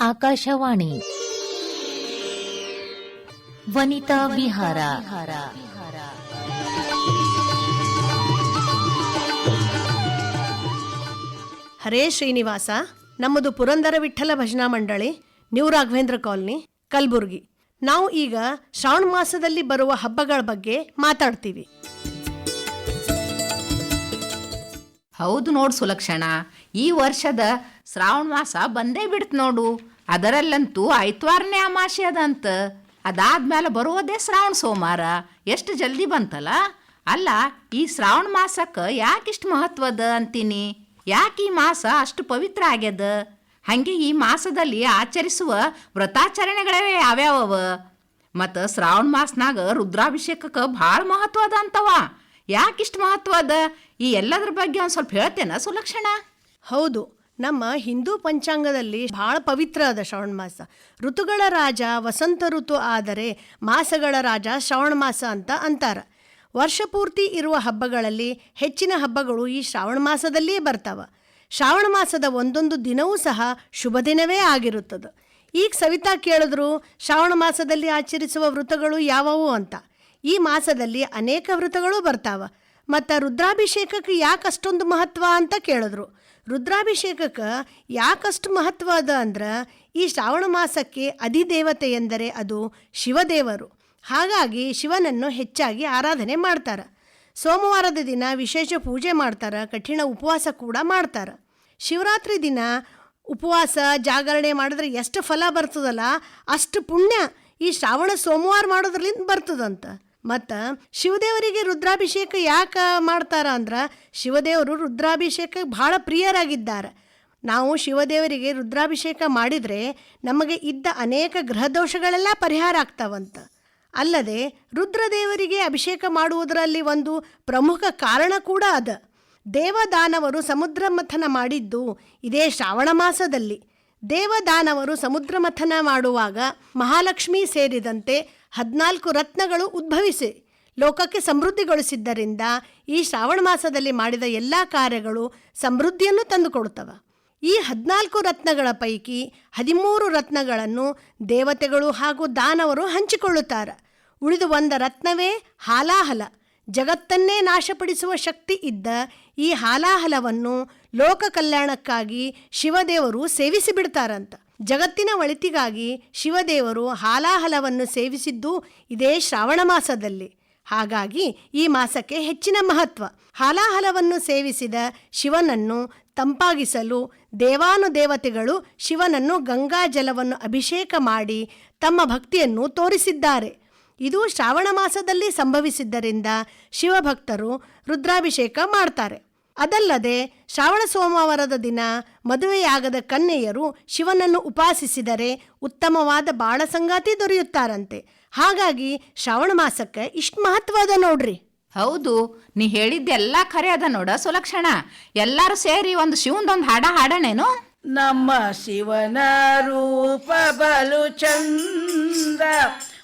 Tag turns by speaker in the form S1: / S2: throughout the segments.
S1: ಆಕಾಶವಾಣಿ. ವನಿತಾ ವಿಹಾರ.
S2: ಹರೇ ಶ್ರೀನಿವಾಸ ನಮ್ಮದು ಪುರಂದರ ವಿಠ್ಠಲ ಭಜನಾ ಮಂಡಳಿ ನ್ಯೂ ರಾಘವೇಂದ್ರ ಕಾಲನಿ ಕಲಬುರ್ಗಿ. ನಾವು ಈಗ ಶ್ರಾವಣ ಮಾಸದಲ್ಲಿ ಬರುವ ಹಬ್ಬಗಳ ಬಗ್ಗೆ ಮಾತಾಡ್ತೀವಿ.
S3: ಹೌದು ನೋಡು ಸುಲಕ್ಷಣ ಈ ವರ್ಷದ ಶ್ರಾವಣ ಮಾಸ ಬಂದೇ ಬಿಡ್ತು ನೋಡು. ಅದರಲ್ಲಂತೂ ಐತ್ವಾರನೇ ಅಮಾಸೆ ಅದಂತ. ಅದಾದ್ಮೇಲೆ ಬರುವುದೇ ಶ್ರಾವಣ ಸೋಮವಾರ ಎಷ್ಟು ಜಲ್ದಿ ಬಂತಲ್ಲ ಅಲ್ಲ, ಈ ಶ್ರಾವಣ ಮಾಸಕ್ಕೆ ಯಾಕಿಷ್ಟು ಮಹತ್ವದ ಅಂತೀನಿ? ಯಾಕೆ ಈ ಮಾಸ ಅಷ್ಟು ಪವಿತ್ರ ಆಗ್ಯದ? ಹಾಗೆ ಈ ಮಾಸದಲ್ಲಿ ಆಚರಿಸುವ ವ್ರತಾಚರಣೆಗಳೇ ಯಾವ್ಯಾವ ಮತ್ತು ಶ್ರಾವಣ ಮಾಸನಾಗ ರುದ್ರಾಭಿಷೇಕಕ್ಕೆ ಭಾಳ ಮಹತ್ವ ಅದ ಅಂತವ. ಯಾಕಿಷ್ಟು ಮಹತ್ವ ಅದ? ಈ ಎಲ್ಲದ್ರ ಬಗ್ಗೆ ಒಂದು ಸ್ವಲ್ಪ ಹೇಳ್ತೇನೆ ಸುಲಕ್ಷಣ?
S2: ಹೌದು. ನಮ್ಮ ಹಿಂದೂ ಪಂಚಾಂಗದಲ್ಲಿ ಬಹಳ ಪವಿತ್ರ ಅದ ಶ್ರಾವಣ ಮಾಸ. ಋತುಗಳ ರಾಜ ವಸಂತ ಋತು ಆದರೆ ಮಾಸಗಳ ರಾಜ ಶ್ರಾವಣ ಮಾಸ ಅಂತ ಅಂತಾರ. ವರ್ಷ ಪೂರ್ತಿ ಇರುವ ಹಬ್ಬಗಳಲ್ಲಿ ಹೆಚ್ಚಿನ ಹಬ್ಬಗಳು ಈ ಶ್ರಾವಣ ಮಾಸದಲ್ಲಿಯೇ ಬರ್ತಾವ. ಶ್ರಾವಣ ಮಾಸದ ಒಂದೊಂದು ದಿನವೂ ಸಹ ಶುಭ ದಿನವೇ ಆಗಿರುತ್ತದೆ. ಈಗ ಸವಿತಾ ಕೇಳಿದ್ರು ಶ್ರಾವಣ ಮಾಸದಲ್ಲಿ ಆಚರಿಸುವ ವೃತಗಳು ಯಾವುವು ಅಂತ. ಈ ಮಾಸದಲ್ಲಿ ಅನೇಕ ವೃತಗಳು ಬರ್ತಾವ. ಮತ್ತು ರುದ್ರಾಭಿಷೇಕಕ್ಕೆ ಯಾಕೆ ಅಷ್ಟೊಂದು ಮಹತ್ವ ಅಂತ ಕೇಳಿದ್ರು. ರುದ್ರಾಭಿಷೇಕಕ್ಕೆ ಯಾಕಷ್ಟು ಮಹತ್ವ ಅದ ಅಂದ್ರೆ ಈ ಶ್ರಾವಣ ಮಾಸಕ್ಕೆ ಅಧಿದೇವತೆ ಎಂದರೆ ಅದು ಶಿವದೇವರು. ಹಾಗಾಗಿ ಶಿವನನ್ನು ಹೆಚ್ಚಾಗಿ ಆರಾಧನೆ ಮಾಡ್ತಾರೆ. ಸೋಮವಾರದ ದಿನ ವಿಶೇಷ ಪೂಜೆ ಮಾಡ್ತಾರೆ, ಕಠಿಣ ಉಪವಾಸ ಕೂಡ ಮಾಡ್ತಾರೆ. ಶಿವರಾತ್ರಿ ದಿನ ಉಪವಾಸ, ಜಾಗರಣೆ ಮಾಡಿದ್ರೆ ಎಷ್ಟು ಫಲ ಬರ್ತದಲ್ಲ, ಅಷ್ಟು ಪುಣ್ಯ ಈ ಶ್ರಾವಣ ಸೋಮವಾರ ಮಾಡೋದ್ರಲಿಂದ ಬರ್ತದಂತ. ಮತ್ತು ಶಿವದೇವರಿಗೆ ರುದ್ರಾಭಿಷೇಕ ಯಾಕೆ ಮಾಡ್ತಾರ ಅಂದ್ರೆ ಶಿವದೇವರು ರುದ್ರಾಭಿಷೇಕ ಭಾಳ ಪ್ರಿಯರಾಗಿದ್ದಾರೆ. ನಾವು ಶಿವದೇವರಿಗೆ ರುದ್ರಾಭಿಷೇಕ ಮಾಡಿದರೆ ನಮಗೆ ಇದ್ದ ಅನೇಕ ಗ್ರಹದೋಷಗಳೆಲ್ಲ ಪರಿಹಾರ ಆಗ್ತಾವಂತ. ಅಲ್ಲದೆ ರುದ್ರದೇವರಿಗೆ ಅಭಿಷೇಕ ಮಾಡುವುದರಲ್ಲಿ ಒಂದು ಪ್ರಮುಖ ಕಾರಣ ಕೂಡ ಅದ. ದೇವದಾನವರು ಸಮುದ್ರ ಮಥನ ಮಾಡಿದ್ದು ಇದೇ ಶ್ರಾವಣ ಮಾಸದಲ್ಲಿ. ದೇವದಾನವರು ಸಮುದ್ರ ಮಥನ ಮಾಡುವಾಗ ಮಹಾಲಕ್ಷ್ಮಿ ಸೇರಿದಂತೆ ಹದಿನಾಲ್ಕು ರತ್ನಗಳು ಉದ್ಭವಿಸಿ ಲೋಕಕ್ಕೆ ಸಮೃದ್ಧಿಗೊಳಿಸಿದ್ದರಿಂದ ಈ ಶ್ರಾವಣ ಮಾಸದಲ್ಲಿ ಮಾಡಿದ ಎಲ್ಲ ಕಾರ್ಯಗಳು ಸಮೃದ್ಧಿಯನ್ನು ತಂದುಕೊಡುತ್ತವೆ. ಈ ಹದಿನಾಲ್ಕು ರತ್ನಗಳ ಪೈಕಿ ಹದಿಮೂರು ರತ್ನಗಳನ್ನು ದೇವತೆಗಳು ಹಾಗೂ ದಾನವರು ಹಂಚಿಕೊಳ್ಳುತ್ತಾರೆ. ಉಳಿದು ಒಂದು ರತ್ನವೇ ಹಾಲಾಹಲ. ಜಗತ್ತನ್ನೇ ನಾಶಪಡಿಸುವ ಶಕ್ತಿ ಇದ್ದ ಈ ಹಾಲಾಹಲವನ್ನು ಲೋಕ ಕಲ್ಯಾಣಕ್ಕಾಗಿ ಶಿವದೇವರು ಸೇವಿಸಿ ಬಿಡ್ತಾರಂತ. ಜಗತ್ತಿನ ಒಳಿತಿಗಾಗಿ ಶಿವದೇವರು ಹಾಲಾಹಲವನ್ನು ಸೇವಿಸಿದ್ದು ಇದೇ ಶ್ರಾವಣ ಮಾಸದಲ್ಲಿ. ಹಾಗಾಗಿ ಈ ಮಾಸಕ್ಕೆ ಹೆಚ್ಚಿನ ಮಹತ್ವ. ಹಾಲಾಹಲವನ್ನು ಸೇವಿಸಿದ ಶಿವನನ್ನು ತಂಪಾಗಿಸಲು ದೇವಾನುದೇವತೆಗಳು ಶಿವನನ್ನು ಗಂಗಾ ಜಲವನ್ನು ಅಭಿಷೇಕ ಮಾಡಿ ತಮ್ಮ ಭಕ್ತಿಯನ್ನು ತೋರಿಸಿದ್ದಾರೆ. ಇದು ಶ್ರಾವಣ ಮಾಸದಲ್ಲಿ ಸಂಭವಿಸಿದ್ದರಿಂದ ಶಿವಭಕ್ತರು ರುದ್ರಾಭಿಷೇಕ ಮಾಡ್ತಾರೆ. ಅದಲ್ಲದೆ ಶ್ರಾವಣ ಸೋಮವಾರದ ದಿನ ಮದುವೆಯಾಗದ ಕನ್ಯೆಯರು ಶಿವನನ್ನು ಉಪಾಸಿಸಿದರೆ ಉತ್ತಮವಾದ ಬಾಳ ಸಂಗಾತಿ ದೊರೆಯುತ್ತಾರಂತೆ. ಹಾಗಾಗಿ ಶ್ರಾವಣ ಮಾಸಕ್ಕೆ ಇಷ್ಟು ಮಹತ್ವ ಅದ ನೋಡ್ರಿ.
S3: ಹೌದು ನೀ ಹೇಳಿದ್ದೆಲ್ಲ ಖರೆ ಅದ ನೋಡ ಸುಲಕ್ಷಣ. ಎಲ್ಲರೂ ಸೇರಿ ಒಂದು ಶಿವಂದೊಂದು ಹಾಡ ಹಾಡಣೇನು?
S4: ನಮ್ಮ ಶಿವನ ರೂಪ ಬಲು ಚಂದ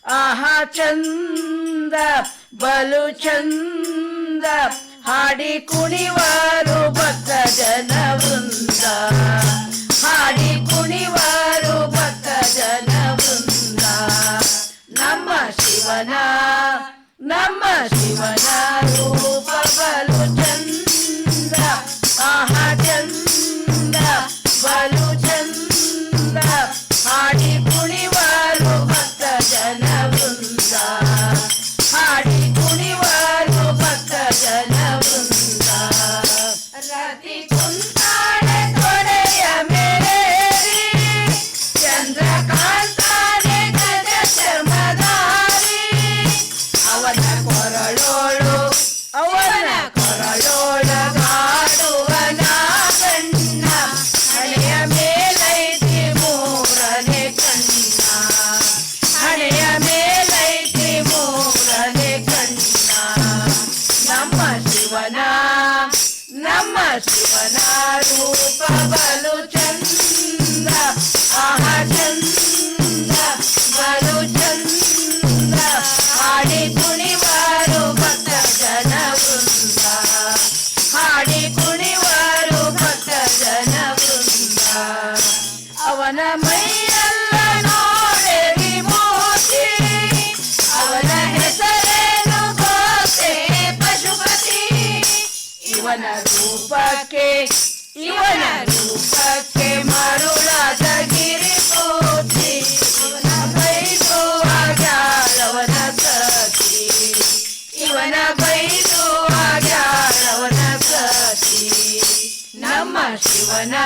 S4: ಆಹಾ ಚಂದ ಬಲು ಚಂದ. ಹಾಡಿ ಕುಣಿವಾರು ಭಕ್ತ ಜನ ವೃಂದ ಹಾಡಿ ಕುಣಿವಾರು ಭಕ್ತ ಜನ ವೃಂದ ನಮ್ಮ ಶಿವನ ನಮ್ಮ ಶಿವನ ರೂಪ ಶಿವನ ರೂಪ
S5: ಇವನ ಬೈದು ಆಗ್ಯಾರವನ ಸತಿ. ನಮ್ಮ ಶಿವನ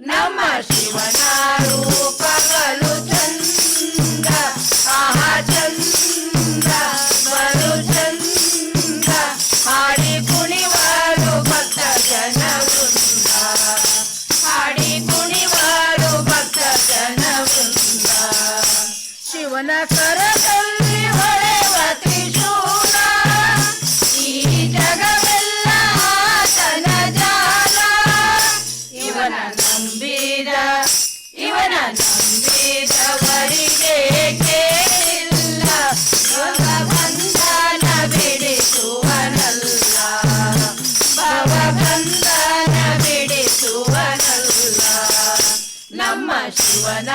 S5: ನಮ್ಮ ಶಿವನ ರೂಪಗಳು ಶಿವನ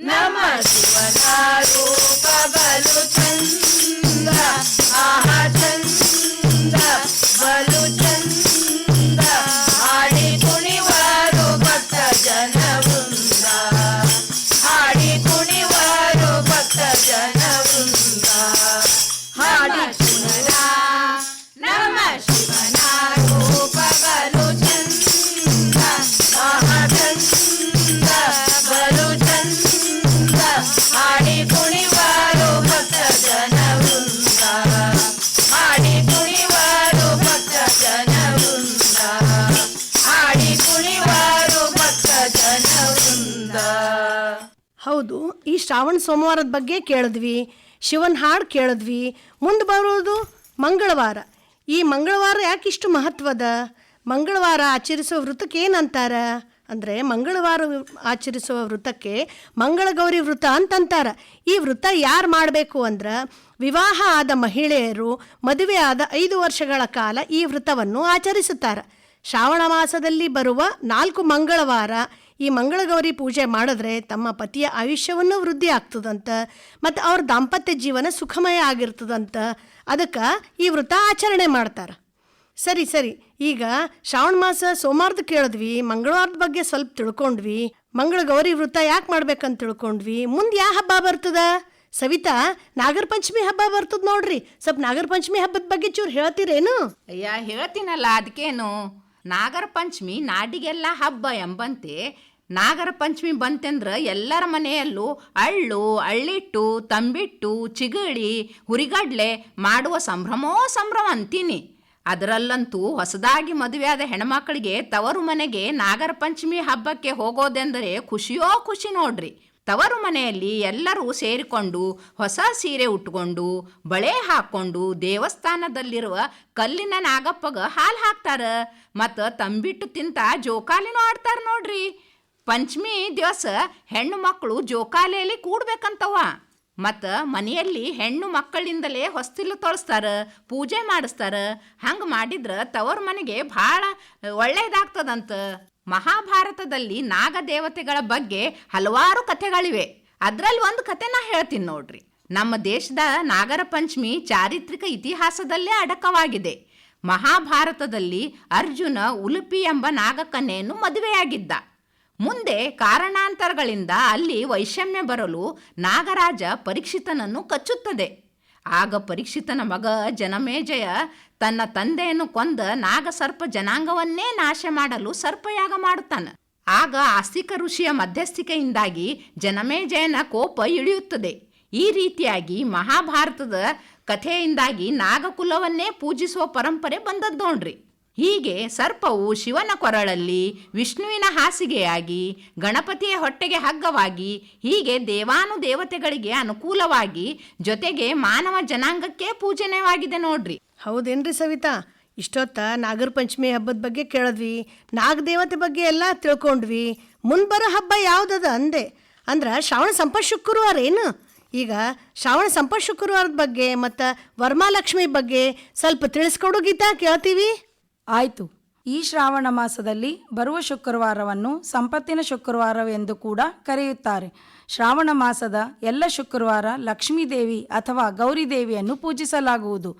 S5: ನಮ್ಮ ಶಿವನ ರೂಪಗಳು ಚಂದ
S2: ಶ್ರಾವಣ ಸೋಮವಾರದ ಬಗ್ಗೆ ಕೇಳಿದ್ವಿ, ಶಿವನ ಹಾಡು ಕೇಳಿದ್ವಿ, ಮುಂದೆ ಬರೋದು ಮಂಗಳವಾರ. ಈ ಮಂಗಳವಾರ ಯಾಕೆ ಇಷ್ಟು ಮಹತ್ವದ? ಮಂಗಳವಾರ ಆಚರಿಸುವ ವೃತ್ತಕ್ಕೆ ಏನಂತಾರ ಅಂದರೆ ಮಂಗಳವಾರ ಆಚರಿಸುವ ವೃತ್ತಕ್ಕೆ ಮಂಗಳಗೌರಿ ವೃತ ಅಂತಂತಾರೆ ಈ ವೃತ್ತ ಯಾರು ಮಾಡಬೇಕು ಅಂದ್ರೆ ವಿವಾಹ ಆದ ಮಹಿಳೆಯರು ಮದುವೆ ಆದ ಐದು ವರ್ಷಗಳ ಕಾಲ ಈ ವೃತ್ತವನ್ನು ಆಚರಿಸುತ್ತಾರೆ. ಶ್ರಾವಣ ಮಾಸದಲ್ಲಿ ಬರುವ ನಾಲ್ಕು ಮಂಗಳವಾರ ಈ ಮಂಗಳಗೌರಿ ಪೂಜೆ ಮಾಡಿದ್ರೆ ತಮ್ಮ ಪತಿಯ ಆಯುಷ್ಯವನ್ನು ವೃದ್ಧಿ ಆಗ್ತದಂತ ಮತ್ತು ಅವ್ರ ದಾಂಪತ್ಯ ಜೀವನ ಸುಖಮಯ ಆಗಿರ್ತದಂತ ಅದಕ್ಕೆ ಈ ವೃತ ಆಚರಣೆ ಮಾಡ್ತಾರೆ. ಸರಿ ಸರಿ. ಈಗ ಶ್ರಾವಣ ಮಾಸ ಸೋಮವಾರದ ಕೇಳಿದ್ವಿ, ಮಂಗಳವಾರದ ಬಗ್ಗೆ ಸ್ವಲ್ಪ ತಿಳ್ಕೊಂಡ್ವಿ ಮಂಗಳ ಗೌರಿ ವೃತ್ತ ಯಾಕೆ ಮಾಡ್ಬೇಕಂತ ತಿಳ್ಕೊಂಡ್ವಿ. ಮುಂದೆ ಯಾವ ಹಬ್ಬ ಬರ್ತದ? ಸವಿತಾ ನಾಗರ ಪಂಚಮಿ ಹಬ್ಬ ಬರ್ತದ ನೋಡ್ರಿ. ಸ್ವಲ್ಪ ನಾಗರ ಪಂಚಮಿ ಹಬ್ಬದ ಬಗ್ಗೆ ಚೂರು ಹೇಳ್ತೀರೇನು?
S3: ಅಯ್ಯ, ಹೇಳ್ತೀನಲ್ಲ ಅದಕ್ಕೇನು ನಾಗರ ಪಂಚಮಿ ನಾಡಿಗೆಲ್ಲ ಹಬ್ಬ ಎಂಬಂತೆ ನಾಗರ ಪಂಚಮಿ ಬಂತೆಂದ್ರೆ ಎಲ್ಲರ ಮನೆಯಲ್ಲೂ ಅಳ್ಳು, ಅಳ್ಳಿಟ್ಟು, ತಂಬಿಟ್ಟು ಚಿಗಳಿ ಹುರಿಗಡ್ಲೆ ಮಾಡುವ ಸಂಭ್ರಮೋ ಸಂಭ್ರಮ ಅಂತೀನಿ. ಅದರಲ್ಲಂತೂ ಹೊಸದಾಗಿ ಮದುವೆಯಾದ ಹೆಣ್ಮಕ್ಳಿಗೆ ತವರು ಮನೆಗೆ ನಾಗರ ಪಂಚಮಿ ಹಬ್ಬಕ್ಕೆ ಹೋಗೋದೆಂದರೆ ಖುಷಿಯೋ ಖುಷಿ ನೋಡ್ರಿ. ತವರು ಮನೆಯಲ್ಲಿ ಎಲ್ಲರೂ ಸೇರಿಕೊಂಡು ಹೊಸ ಸೀರೆ ಉಟ್ಕೊಂಡು, ಬಳೆ ಹಾಕ್ಕೊಂಡು ದೇವಸ್ಥಾನದಲ್ಲಿರುವ ಕಲ್ಲಿನ ನಾಗಪ್ಪಗ ಹಾಲು ಹಾಕ್ತಾರ. ಮತ್ತು ತಂಬಿಟ್ಟು ತಿಂತ ಜೋಕಾಲಿನೂ ಆಡ್ತಾರೆ ನೋಡ್ರಿ. ಪಂಚಮಿ ದಿವಸ ಹೆಣ್ಣು ಮಕ್ಕಳು ಜೋಕಾಲಿಯಲ್ಲಿ ಕೂಡ್ಬೇಕಂತವ. ಮತ್ತು ಮನೆಯಲ್ಲಿ ಹೆಣ್ಣು ಮಕ್ಕಳಿಂದಲೇ ಹೊಸ್ತಿಲು ತೊಳಸ್ತಾರೆ, ಪೂಜೆ ಮಾಡಿಸ್ತಾರೆ. ಹಂಗೆ ಮಾಡಿದ್ರೆ ತವರು ಮನೆಗೆ ಭಾಳ ಒಳ್ಳೇದಾಗ್ತದಂತ. ಮಹಾಭಾರತದಲ್ಲಿ ನಾಗದೇವತೆಗಳ ಬಗ್ಗೆ ಹಲವಾರು ಕಥೆಗಳಿವೆ. ಅದರಲ್ಲಿ ಒಂದು ಕಥೆ ನಾ ಹೇಳ್ತೀನಿ ನೋಡ್ರಿ. ನಮ್ಮ ದೇಶದ ನಾಗರ ಪಂಚಮಿ ಚಾರಿತ್ರಿಕ ಇತಿಹಾಸದಲ್ಲೇ ಅಡಕವಾಗಿದೆ. ಮಹಾಭಾರತದಲ್ಲಿ ಅರ್ಜುನ ಉಲುಪಿ ಎಂಬ ನಾಗಕನ್ಯೆಯನ್ನು ಮದುವೆಯಾಗಿದ್ದ. ಮುಂದೆ ಕಾರಣಾಂತರಗಳಿಂದ ಅಲ್ಲಿ ವೈಷಮ್ಯ ಬರಲು ನಾಗರಾಜ ಪರೀಕ್ಷಿತನನ್ನು ಕಚ್ಚುತ್ತದೆ. ಆಗ ಪರೀಕ್ಷಿತನ ಮಗ ಜನಮೇಜಯ ತನ್ನ ತಂದೆಯನ್ನು ಕೊಂದ ನಾಗಸರ್ಪ ಜನಾಂಗವನ್ನೇ ನಾಶ ಮಾಡಲು ಸರ್ಪಯಾಗ ಮಾಡುತ್ತಾನೆ. ಆಗ ಆಸ್ತಿಕ ಋಷಿಯ ಮಧ್ಯಸ್ಥಿಕೆಯಿಂದಾಗಿ ಜನಮೇಜಯನ ಕೋಪ ಇಳಿಯುತ್ತದೆ. ಈ ರೀತಿಯಾಗಿ ಮಹಾಭಾರತದ ಕಥೆಯಿಂದಾಗಿ ನಾಗಕುಲವನ್ನೇ ಪೂಜಿಸುವ ಪರಂಪರೆ ಬಂದದ್ದು ನೋಡ್ರಿ ಹೀಗೆ ಸರ್ಪವು ಶಿವನ ಕೊರಳಲ್ಲಿ ವಿಷ್ಣುವಿನ ಹಾಸಿಗೆಯಾಗಿ, ಗಣಪತಿಯ ಹೊಟ್ಟೆಗೆ ಹಗ್ಗವಾಗಿ, ಹೀಗೆ ದೇವಾನು ದೇವತೆಗಳಿಗೆ ಅನುಕೂಲವಾಗಿ ಜೊತೆಗೆ ಮಾನವ ಜನಾಂಗಕ್ಕೆ ಪೂಜನೀಯವಾಗಿದೆ ನೋಡ್ರಿ.
S2: ಹೌದೇನ್ರಿ ಸವಿತಾ? ಇಷ್ಟೊತ್ತ ನಾಗರ ಪಂಚಮಿ ಹಬ್ಬದ ಬಗ್ಗೆ ಕೇಳಿದ್ವಿ. ನಾಗ ದೇವತೆ ಬಗ್ಗೆ ಎಲ್ಲ ತಿಳ್ಕೊಂಡ್ವಿ. ಮುಂದೆ ಬರೋ ಹಬ್ಬ ಯಾವುದದ ಅಂದೆ? ಅಂದ್ರೆ ಶ್ರಾವಣ ಸಂಪ ಶುಕ್ರವಾರ ಏನು? ಈಗ ಶ್ರಾವಣ ಸಂಪ ಶುಕ್ರವಾರದ ಬಗ್ಗೆ ಮತ್ತು ವರ್ಮಾಲಕ್ಷ್ಮಿ ಬಗ್ಗೆ ಸ್ವಲ್ಪ ತಿಳಿಸ್ಕೊಡು ಗೀತಾ ಕೇಳ್ತೀವಿ.
S6: ಆಯ್ತು. ಈ ಶ್ರಾವಣ ಮಾಸದಲ್ಲಿ ಬರುವ ಶುಕ್ರವಾರವನ್ನು ಸಂಪತ್ತಿನ ಶುಕ್ರವಾರವೆಂದು ಕೂಡ ಕರೆಯುತ್ತಾರೆ. ಶ್ರಾವಣ ಮಾಸದ ಎಲ್ಲ ಶುಕ್ರವಾರ ಲಕ್ಷ್ಮೀದೇವಿ ಅಥವಾ ಗೌರಿದೇವಿಯನ್ನು ಪೂಜಿಸಲಾಗುವುದು.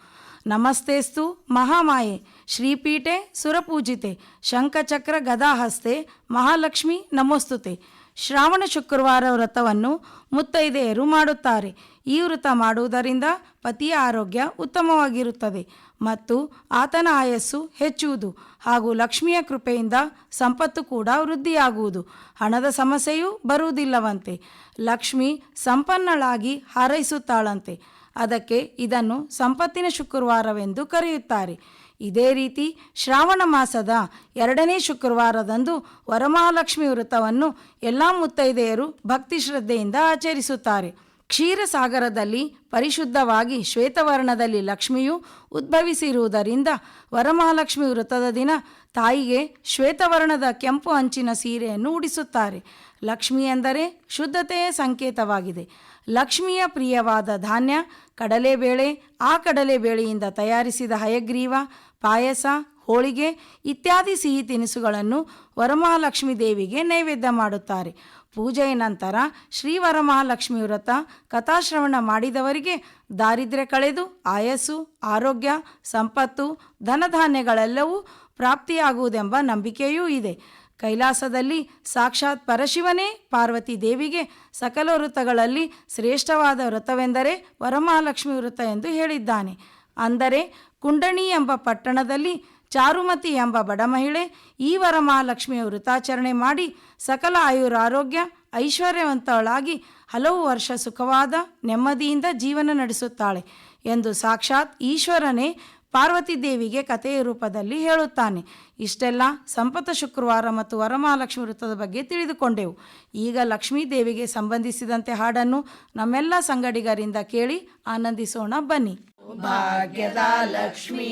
S6: ನಮಸ್ತೇಸ್ತು ಮಹಾಮಾಯೆ, ಶ್ರೀಪೀಠೆ ಸುರಪೂಜಿತೆ, ಶಂಖಚಕ್ರ ಗದಾಹಸ್ತೆ, ಮಹಾಲಕ್ಷ್ಮಿ ನಮೋಸ್ತುತೆ. ಶ್ರಾವಣ ಶುಕ್ರವಾರ ವ್ರತವನ್ನು ಮುತ್ತೈದೆಯರು ಮಾಡುತ್ತಾರೆ. ಈ ವ್ರತ ಮಾಡುವುದರಿಂದ ಪತಿಯ ಆರೋಗ್ಯ ಉತ್ತಮವಾಗಿರುತ್ತದೆ. ಮತ್ತು ಆತನ ಆಯಸ್ಸು ಹೆಚ್ಚುವುದು ಹಾಗೂ ಲಕ್ಷ್ಮಿಯ ಕೃಪೆಯಿಂದ ಸಂಪತ್ತು ಕೂಡ ವೃದ್ಧಿಯಾಗುವುದು. ಹಣದ ಸಮಸ್ಯೆಯೂ ಬರುವುದಿಲ್ಲವಂತೆ. ಲಕ್ಷ್ಮಿ ಸಂಪನ್ನಳಾಗಿ ಹಾರೈಸುತ್ತಾಳಂತೆ. ಅದಕ್ಕೆ ಇದನ್ನು ಸಂಪತ್ತಿನ ಶುಕ್ರವಾರವೆಂದು ಕರೆಯುತ್ತಾರೆ. ಇದೇ ರೀತಿ ಶ್ರಾವಣ ಮಾಸದ ಎರಡನೇ ಶುಕ್ರವಾರದಂದು ವರಮಹಾಲಕ್ಷ್ಮಿ ವ್ರತವನ್ನು ಎಲ್ಲ ಮುತ್ತೈದೆಯರು ಭಕ್ತಿ ಶ್ರದ್ಧೆಯಿಂದ ಆಚರಿಸುತ್ತಾರೆ. ಕ್ಷೀರಸಾಗರದಲ್ಲಿ ಪರಿಶುದ್ಧವಾಗಿ ಶ್ವೇತವರ್ಣದಲ್ಲಿ ಲಕ್ಷ್ಮಿಯು ಉದ್ಭವಿಸಿರುವುದರಿಂದ ವರಮಹಾಲಕ್ಷ್ಮಿ ವ್ರತದ ದಿನ ತಾಯಿಗೆ ಶ್ವೇತವರ್ಣದ ಕೆಂಪು ಅಂಚಿನ ಸೀರೆಯನ್ನು ಉಡಿಸುತ್ತಾರೆ. ಲಕ್ಷ್ಮಿ ಎಂದರೆ ಶುದ್ಧತೆಯ ಸಂಕೇತವಾಗಿದೆ. ಲಕ್ಷ್ಮಿಯ ಪ್ರಿಯವಾದ ಧಾನ್ಯ, ಕಡಲೆಬೇಳೆ, ಆ ಕಡಲೆಬೇಳೆಯಿಂದ ತಯಾರಿಸಿದ ಹಯಗ್ರೀವ, ಪಾಯಸ, ಹೋಳಿಗೆ ಇತ್ಯಾದಿ ಸಿಹಿ ತಿನಿಸುಗಳನ್ನು ವರಮಹಾಲಕ್ಷ್ಮಿ ದೇವಿಗೆ ನೈವೇದ್ಯ ಮಾಡುತ್ತಾರೆ. ಪೂಜೆಯ ನಂತರ ಶ್ರೀವರಮಹಾಲಕ್ಷ್ಮಿ ವ್ರತ ಕಥಾಶ್ರವಣ ಮಾಡಿದವರಿಗೆ ದಾರಿದ್ರ್ಯ ಕಳೆದು ಆಯಸ್ಸು, ಆರೋಗ್ಯ, ಸಂಪತ್ತು, ಧನಧಾನ್ಯಗಳೆಲ್ಲವೂ ಪ್ರಾಪ್ತಿಯಾಗುವುದೆಂಬ ನಂಬಿಕೆಯೂ ಇದೆ. ಕೈಲಾಸದಲ್ಲಿ ಸಾಕ್ಷಾತ್ ಪರಶಿವನೇ ಪಾರ್ವತಿ ದೇವಿಗೆ ಸಕಲ ವೃತ್ತಗಳಲ್ಲಿ ಶ್ರೇಷ್ಠವಾದ ವ್ರತವೆಂದರೆ ವರಮಹಾಲಕ್ಷ್ಮಿ ವ್ರತ ಎಂದು ಹೇಳಿದ್ದಾನೆ. ಅಂದರೆ ಕುಂಡಣಿ ಎಂಬ ಪಟ್ಟಣದಲ್ಲಿ ಚಾರುಮತಿ ಎಂಬ ಬಡ ಮಹಿಳೆ ಈ ವರಮಹಾಲಕ್ಷ್ಮಿಯ ವೃತಾಚರಣೆ ಮಾಡಿ ಸಕಲ ಆಯುರ ಆರೋಗ್ಯ ಐಶ್ವರ್ಯವಂತಳಾಗಿ ಹಲವು ವರ್ಷ ಸುಖವಾದ, ನೆಮ್ಮದಿಯಿಂದ ಜೀವನ ನಡೆಸುತ್ತಾಳೆ ಎಂದು ಸಾಕ್ಷಾತ್ ಈಶ್ವರನೇ ಪಾರ್ವತಿ ದೇವಿಗೆ ಕಥೆಯ ರೂಪದಲ್ಲಿ ಹೇಳುತ್ತಾನೆ. ಇಷ್ಟೆಲ್ಲ ಸಂಪತ ಶುಕ್ರವಾರ ಮತ್ತು ವರಮಹಾಲಕ್ಷ್ಮಿ ವೃತ್ತದ ಬಗ್ಗೆ ತಿಳಿದುಕೊಂಡೆವು. ಈಗ ಲಕ್ಷ್ಮೀ ದೇವಿಗೆ ಸಂಬಂಧಿಸಿದಂತೆ ಹಾಡನ್ನು ನಮ್ಮೆಲ್ಲ ಸಂಗಡಿಗರಿಂದ ಕೇಳಿ ಆನಂದಿಸೋಣ ಬನ್ನಿ.
S4: ಭಾಗ್ಯದ ಲಕ್ಷ್ಮೀ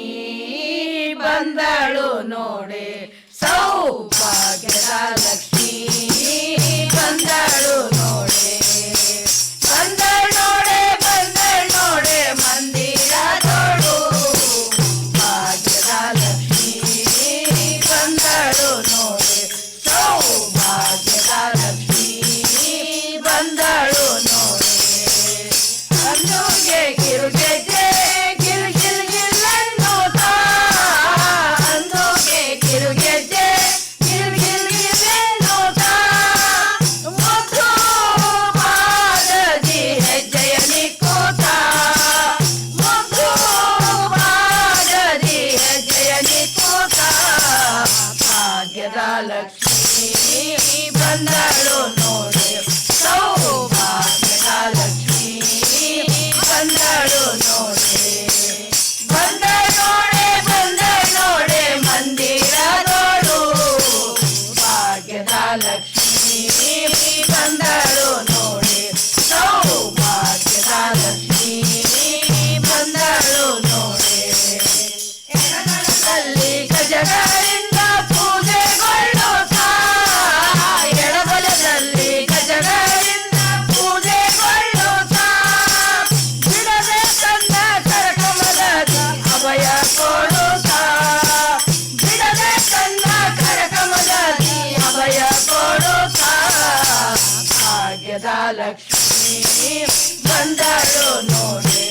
S4: ಬಂದಳು ನೋಡೆ. ಸೌಭಾಗ್ಯದ ಲಕ್ಷ್ಮೀ ಭಾಗ್ಯದ ಲಕ್ಷ್ಮೀ ಬಂದಳು ಲಕ್ಷ್ಮೀ ಬಂದಳು ನೋಡೆ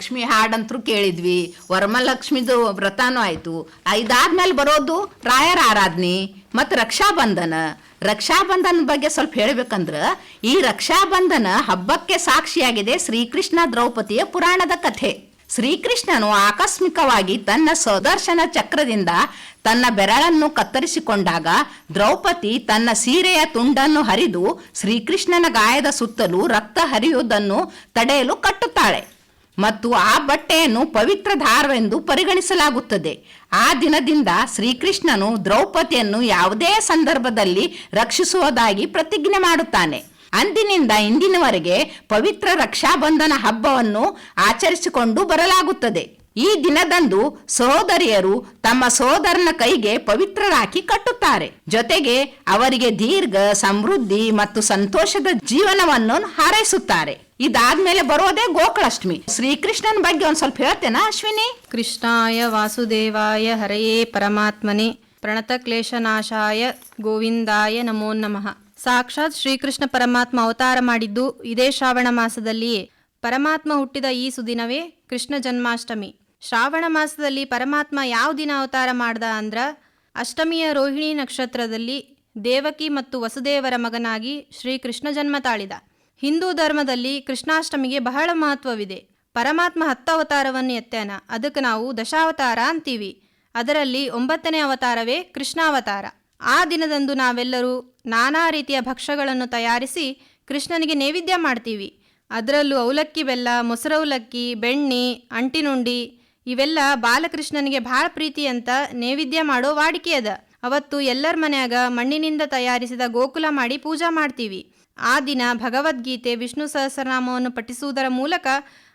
S4: ಲಕ್ಷ್ಮಿ
S3: ಹಾಡಂತರೂ ಕೇಳಿದ್ವಿ. ವರಮಲಕ್ಷ್ಮಿದು ವ್ರತನೂ ಆಯ್ತು. ಇದಾದ್ಮೇಲೆ ಬರೋದು ರಾಯರ ಆರಾಧನೆ ಮತ್ತು ರಕ್ಷಾಬಂಧನ. ರಕ್ಷಾಬಂಧನ ಬಗ್ಗೆ ಸ್ವಲ್ಪ ಹೇಳ್ಬೇಕಂದ್ರ ಈ ರಕ್ಷಾಬಂಧನ ಹಬ್ಬಕ್ಕೆ ಸಾಕ್ಷಿಯಾಗಿದೆ ಶ್ರೀಕೃಷ್ಣ ದ್ರೌಪದಿಯ ಪುರಾಣದ ಕಥೆ. ಶ್ರೀಕೃಷ್ಣನು ಆಕಸ್ಮಿಕವಾಗಿ ತನ್ನ ಸ್ವದರ್ಶನ ಚಕ್ರದಿಂದ ತನ್ನ ಬೆರಳನ್ನು ಕತ್ತರಿಸಿಕೊಂಡಾಗ ದ್ರೌಪದಿ ತನ್ನ ಸೀರೆಯ ತುಂಡನ್ನು ಹರಿದು ಶ್ರೀಕೃಷ್ಣನ ಗಾಯದ ಸುತ್ತಲೂ ರಕ್ತ ಹರಿಯುವುದನ್ನು ತಡೆಯಲು ಕಟ್ಟುತ್ತಾಳೆ. ಮತ್ತು ಆ ಬಟ್ಟೆಯನ್ನು ಪವಿತ್ರ ದಾರವೆಂದು ಪರಿಗಣಿಸಲಾಗುತ್ತದೆ. ಆ ದಿನದಿಂದ ಶ್ರೀಕೃಷ್ಣನು ದ್ರೌಪದಿಯನ್ನು ಯಾವುದೇ ಸಂದರ್ಭದಲ್ಲಿ ರಕ್ಷಿಸುವುದಾಗಿ ಪ್ರತಿಜ್ಞೆ ಮಾಡುತ್ತಾನೆ. ಅಂದಿನಿಂದ ಇಂದಿನವರೆಗೆ ಪವಿತ್ರ ರಕ್ಷಾಬಂಧನ ಹಬ್ಬವನ್ನು ಆಚರಿಸಿಕೊಂಡು ಬರಲಾಗುತ್ತದೆ. ಈ ದಿನದಂದು ಸಹೋದರಿಯರು ತಮ್ಮ ಸಹೋದರನ ಕೈಗೆ ಪವಿತ್ರ ರಾಖಿ ಕಟ್ಟುತ್ತಾರೆ. ಜೊತೆಗೆ ಅವರಿಗೆ ದೀರ್ಘ ಸಮೃದ್ಧಿ ಮತ್ತು ಸಂತೋಷದ ಜೀವನವನ್ನು ಹಾರೈಸುತ್ತಾರೆ. ಇದಾದ್ಮೇಲೆ ಬರೋದೇ ಶ್ರೀ ಶ್ರೀಕೃಷ್ಣನ ಬಗ್ಗೆ ಒಂದ್ ಸ್ವಲ್ಪ ಹೇಳ್ತೇನಾ, ಅಶ್ವಿನಿ?
S7: ಕೃಷ್ಣಾಯ ವಾಸುದೇವಾಯ ಹರಯೇ ಪರಮಾತ್ಮನೆ. ಪ್ರಣತಕ್ಲೇಶನಾಶಾಯ ಗೋವಿಂದಾಯ ನಮೋ ನಮಃ. ಸಾಕ್ಷಾತ್ ಶ್ರೀಕೃಷ್ಣ ಪರಮಾತ್ಮ ಅವತಾರ ಮಾಡಿದ್ದು ಇದೇ ಶ್ರಾವಣ ಮಾಸದಲ್ಲಿಯೇ. ಪರಮಾತ್ಮ ಹುಟ್ಟಿದ ಈ ಸುದಿನವೇ ಕೃಷ್ಣ ಜನ್ಮಾಷ್ಟಮಿ. ಶ್ರಾವಣ ಮಾಸದಲ್ಲಿ ಪರಮಾತ್ಮ ಯಾವ ದಿನ ಅವತಾರ ಮಾಡ್ದ ಅಂದ್ರ, ಅಷ್ಟಮಿಯ ರೋಹಿಣಿ ನಕ್ಷತ್ರದಲ್ಲಿ ದೇವಕಿ ಮತ್ತು ವಸುದೇವರ ಮಗನಾಗಿ ಶ್ರೀಕೃಷ್ಣ ಜನ್ಮ ತಾಳಿದ. ಹಿಂದೂ ಧರ್ಮದಲ್ಲಿ ಕೃಷ್ಣಾಷ್ಟಮಿಗೆ ಬಹಳ ಮಹತ್ವವಿದೆ. ಪರಮಾತ್ಮ ಹತ್ತು ಅವತಾರವನ್ನು ಎತ್ತಾನ? ಅದಕ್ಕೆ ನಾವು ದಶಾವತಾರ ಅಂತೀವಿ. ಅದರಲ್ಲಿ ಒಂಬತ್ತನೇ ಅವತಾರವೇ ಕೃಷ್ಣಾವತಾರ. ಆ ದಿನದಂದು ನಾವೆಲ್ಲರೂ ನಾನಾ ರೀತಿಯ ಭಕ್ಷ್ಯಗಳನ್ನು ತಯಾರಿಸಿ ಕೃಷ್ಣನಿಗೆ ನೈವೇದ್ಯ ಮಾಡ್ತೀವಿ. ಅದರಲ್ಲೂ ಅವಲಕ್ಕಿ ಬೆಲ್ಲ ಮೊಸರವಲಕ್ಕಿ ಬೆಣ್ಣೆ ಅಂಟಿನುಂಡಿ ಇವೆಲ್ಲ ಬಾಲಕೃಷ್ಣನಿಗೆ ಭಾಳ ಪ್ರೀತಿ ಅಂತ ನೈವೇದ್ಯ ಮಾಡೋ ವಾಡಿಕೆ ಅದ. ಅವತ್ತು ಎಲ್ಲರ ಮನ್ಯಾಗ ಮಣ್ಣಿನಿಂದ ತಯಾರಿಸಿದ ಗೋಕುಲ ಮಾಡಿ ಪೂಜಾ ಮಾಡ್ತೀವಿ. ಆ ದಿನ ಭಗವದ್ಗೀತೆ, ವಿಷ್ಣು ಸಹಸ್ರನಾಮವನ್ನು ಪಠಿಸುವುದರ ಮೂಲಕ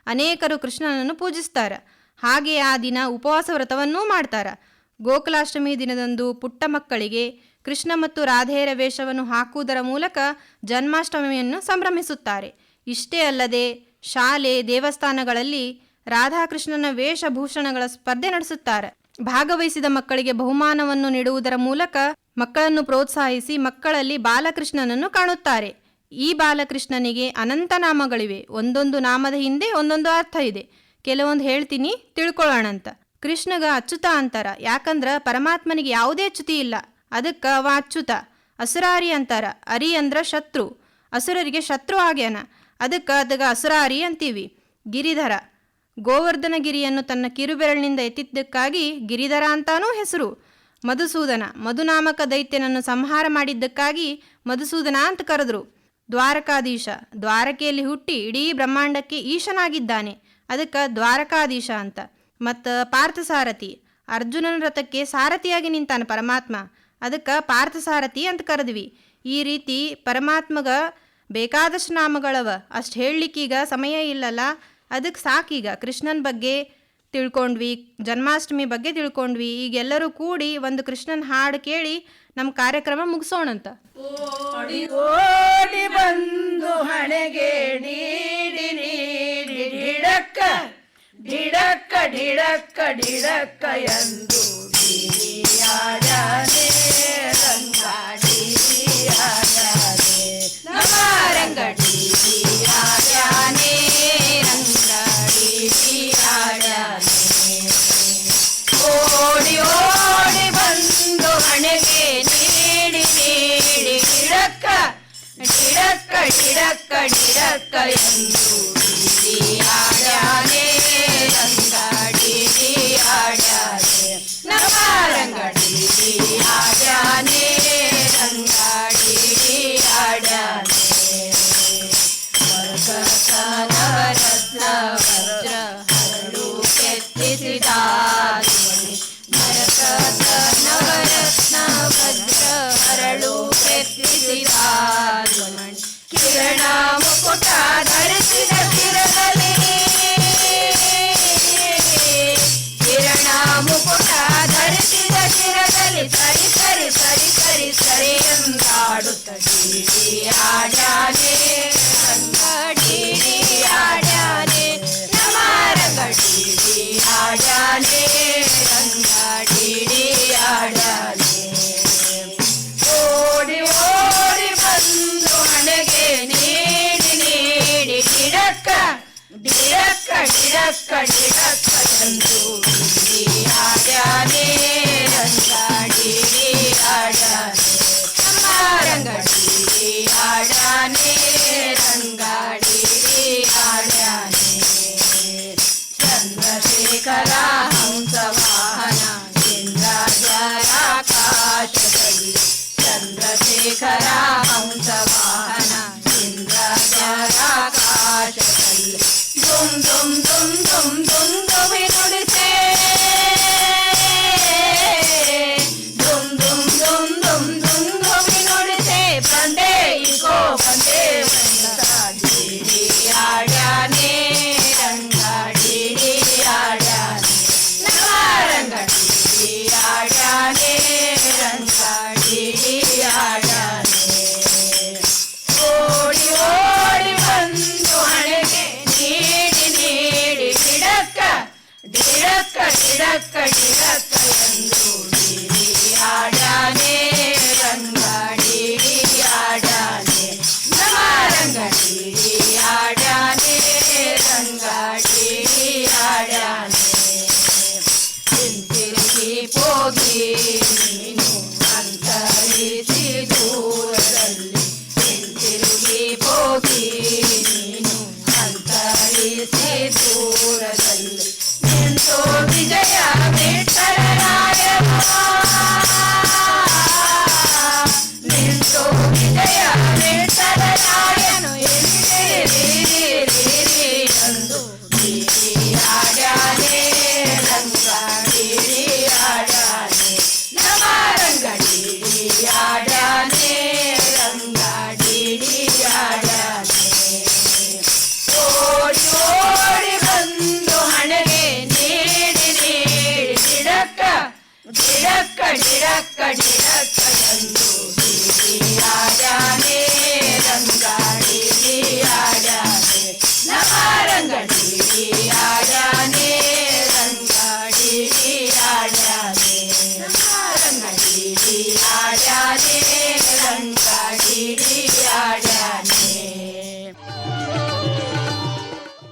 S7: ಅನೇಕರು ಕೃಷ್ಣನನ್ನು ಪೂಜಿಸ್ತಾರೆ. ಹಾಗೆ ಆ ದಿನ ಉಪವಾಸ ವ್ರತವನ್ನೂ ಮಾಡ್ತಾರೆ. ಗೋಕುಲಾಷ್ಟಮಿ ದಿನದಂದು ಪುಟ್ಟ ಮಕ್ಕಳಿಗೆ ಕೃಷ್ಣ ಮತ್ತು ರಾಧೆಯರ ವೇಷವನ್ನು ಹಾಕುವುದರ ಮೂಲಕ ಜನ್ಮಾಷ್ಟಮಿಯನ್ನು ಸಂಭ್ರಮಿಸುತ್ತಾರೆ. ಇಷ್ಟೇ ಅಲ್ಲದೆ ಶಾಲೆ, ದೇವಸ್ಥಾನಗಳಲ್ಲಿ ರಾಧಾಕೃಷ್ಣನ ವೇಷಭೂಷಣಗಳ ಸ್ಪರ್ಧೆ ನಡೆಸುತ್ತಾರೆ. ಭಾಗವಹಿಸಿದ ಮಕ್ಕಳಿಗೆ ಬಹುಮಾನವನ್ನು ನೀಡುವುದರ ಮೂಲಕ ಮಕ್ಕಳನ್ನು ಪ್ರೋತ್ಸಾಹಿಸಿ ಮಕ್ಕಳಲ್ಲಿ ಬಾಲಕೃಷ್ಣನನ್ನು ಕಾಣುತ್ತಾರೆ. ಈ ಬಾಲಕೃಷ್ಣನಿಗೆ ಅನಂತ ನಾಮಗಳಿವೆ. ಒಂದೊಂದು ನಾಮದ ಹಿಂದೆ ಒಂದೊಂದು ಅರ್ಥ ಇದೆ. ಕೆಲವೊಂದು ಹೇಳ್ತೀನಿ, ತಿಳ್ಕೊಳ್ಳೋಣಂತ. ಕೃಷ್ಣಗ ಅಚ್ಯುತ ಅಂತಾರ. ಯಾಕಂದ್ರ ಪರಮಾತ್ಮನಿಗೆ ಯಾವುದೇ ಚ್ಯುತಿ ಇಲ್ಲ. ಅದಕ್ಕೆ ಅವ ಅಚ್ಯುತ. ಅಸುರಾರಿ ಅಂತಾರ. ಅರಿ ಅಂದ್ರ ಶತ್ರು. ಅಸುರರಿಗೆ ಶತ್ರು ಆಗ್ಯಾನ. ಅದಕ್ಕೆ ಅದಗ ಅಸುರಾರಿ ಅಂತೀವಿ. ಗಿರಿಧರ. ಗೋವರ್ಧನ ಗಿರಿಯನ್ನು ತನ್ನ ಕಿರುಬೆರಳಿನಿಂದ ಎತ್ತಿದ್ದಕ್ಕಾಗಿ ಗಿರಿಧರ ಅಂತಾನೂ ಹೆಸರು. ಮಧುಸೂದನ. ಮಧುನಾಮಕ ದೈತ್ಯನನ್ನು ಸಂಹಾರ ಮಾಡಿದ್ದಕ್ಕಾಗಿ ಮಧುಸೂದನ ಅಂತ ಕರೆದ್ರು. ದ್ವಾರಕಾಧೀಶ. ದ್ವಾರಕೆಯಲ್ಲಿ ಹುಟ್ಟಿ ಇಡೀ ಬ್ರಹ್ಮಾಂಡಕ್ಕೆ ಈಶನಾಗಿದ್ದಾನೆ. ಅದಕ್ಕೆ ದ್ವಾರಕಾಧೀಶ ಅಂತ. ಮತ್ತು ಪಾರ್ಥಸಾರಥಿ. ಅರ್ಜುನನ ರಥಕ್ಕೆ ಸಾರಥಿಯಾಗಿ ನಿಂತಾನೆ ಪರಮಾತ್ಮ. ಅದಕ್ಕೆ ಪಾರ್ಥಸಾರಥಿ ಅಂತ ಕರೆದ್ವಿ. ಈ ರೀತಿ ಪರಮಾತ್ಮಗ ಬೇಕಾದಷ್ಟು ನಾಮಗಳವ. ಅಷ್ಟು ಹೇಳಲಿಕ್ಕೀಗ ಸಮಯ ಇಲ್ಲಲ್ಲ. ಅದಕ್ಕೆ ಸಾಕೀಗ ಕೃಷ್ಣನ ಬಗ್ಗೆ ತಿಳ್ಕೊಂಡ್ವಿ. ಜನ್ಮಾಷ್ಟಮಿ ಬಗ್ಗೆ ತಿಳ್ಕೊಂಡ್ವಿ. ಈಗೆಲ್ಲರೂ ಕೂಡಿ ಒಂದು ಕೃಷ್ಣನ ಹಾಡು ಕೇಳಿ ನಮ್ಮ ಕಾರ್ಯಕ್ರಮ ಮುಗಿಸೋಣಂತ.
S8: ಓಡಿ ಬಂದು ಹಣೆಗೆ ನೀಡಿ ನೀಡಿ ಡಿಡಕ್ಕ ಡಿಡಕ್ಕ ಡಿಡಕ್ಕ ಡಿಡಕ್ಕ ಎಂದು ಡಿಡಿಯಾಡನೆ ರಂಗ ಡಿಡಿಯಾಡನೆ ನಮ್ಮ ರಂಗ ಗಿಡಕ್ಕ ಗಿಡಕ್ಕ ಗಿಡಕ್ಕ ಎಂದು ಧರಿಸಿದ ಶಿರದಲ್ಲಿ ಕಿರಣ ಮುಕುಟ ಧರಿಸಿದ ಶಿರದಲ್ಲಿ ಸರಿ ಸರಿ ಸರಿ ಸರಿ ಸರಿ ಎಂದಾಡುತ್ತ आड्याने रंगाडी आड्याने चंद्रशेखरा हंस वाहना इंद्राजारा काच चंद्रशेखर ಗಿಡಕ್ಕ ಗಿಡಕ್ಕ ಗಿಡಕ್ಕ
S5: ರಂಗಾಡಿ ನೀಡಿ ಆಡಾನೆ ರಂಗಾಡಿರಿ ಆಡಾನೆ ನಮ ರಂಗಡಿರಿ ಆಡಾನೆ ರಂಗಾಡಿರಿ ಆಡಾನೆ ನಮ ರಂಗಡಿರಿ ಆಡಾನೆ ರಂಗಾಡಿರಿ ಆಡಾನೆ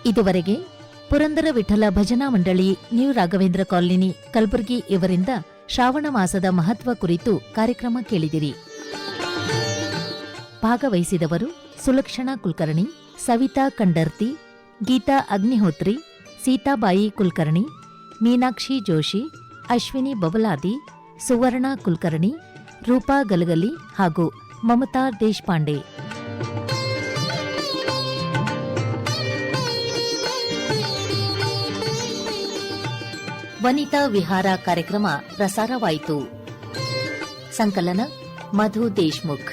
S1: ಇದುವರೆಗೆ ಪುರಂದರ ವಿಠಲ ಭಜನಾ ಮಂಡಳಿ, ನ್ಯೂ ರಾಘವೇಂದ್ರ ಕಾಲೋನಿ, ಕಲಬುರಗಿ ಇವರಿಂದ ಶ್ರಾವಣ ಮಾಸದ ಮಹತ್ವ ಕುರಿತು ಕಾರ್ಯಕ್ರಮ ಕೇಳಿದಿರಿ. ಭಾಗವಹಿಸಿದವರು ಸುಲಕ್ಷಣಾ ಕುಲಕರ್ಣಿ, ಸವಿತಾ ಕಂಡರ್ತಿ, ಗೀತಾ ಅಗ್ನಿಹೋತ್ರಿ, ಸೀತಾಬಾಯಿ ಕುಲಕರ್ಣಿ, ಮೀನಾಕ್ಷಿ ಜೋಶಿ, ಅಶ್ವಿನಿ ಬಬಲಾದಿ, ಸುವರ್ಣ ಕುಲಕರ್ಣಿ, ರೂಪಾ ಗಲಗಲಿ ಹಾಗೂ ಮಮತಾ ದೇಶಪಾಂಡೆ. ವನಿತಾ ವಿಹಾರ ಕಾರ್ಯಕ್ರಮ ಪ್ರಸಾರವಾಯಿತು. ಸಂಕಲನ ಮಧು ದೇಶ್ಮುಖ್.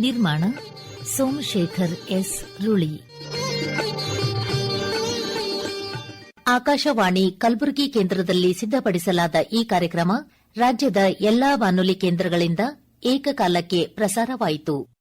S1: ನಿರ್ಮಾಣ ಸೋಮಶೇಖರ್ ಎಸ್ ರುಳಿ. ಆಕಾಶವಾಣಿ ಕಲಬುರಗಿ ಕೇಂದ್ರದಲ್ಲಿ ಸಿದ್ಧಪಡಿಸಲಾದ ಈ ಕಾರ್ಯಕ್ರಮ ರಾಜ್ಯದ ಎಲ್ಲಾ ಬಾನುಲಿ ಕೇಂದ್ರಗಳಿಂದ ಏಕಕಾಲಕ್ಕೆ ಪ್ರಸಾರವಾಯಿತು.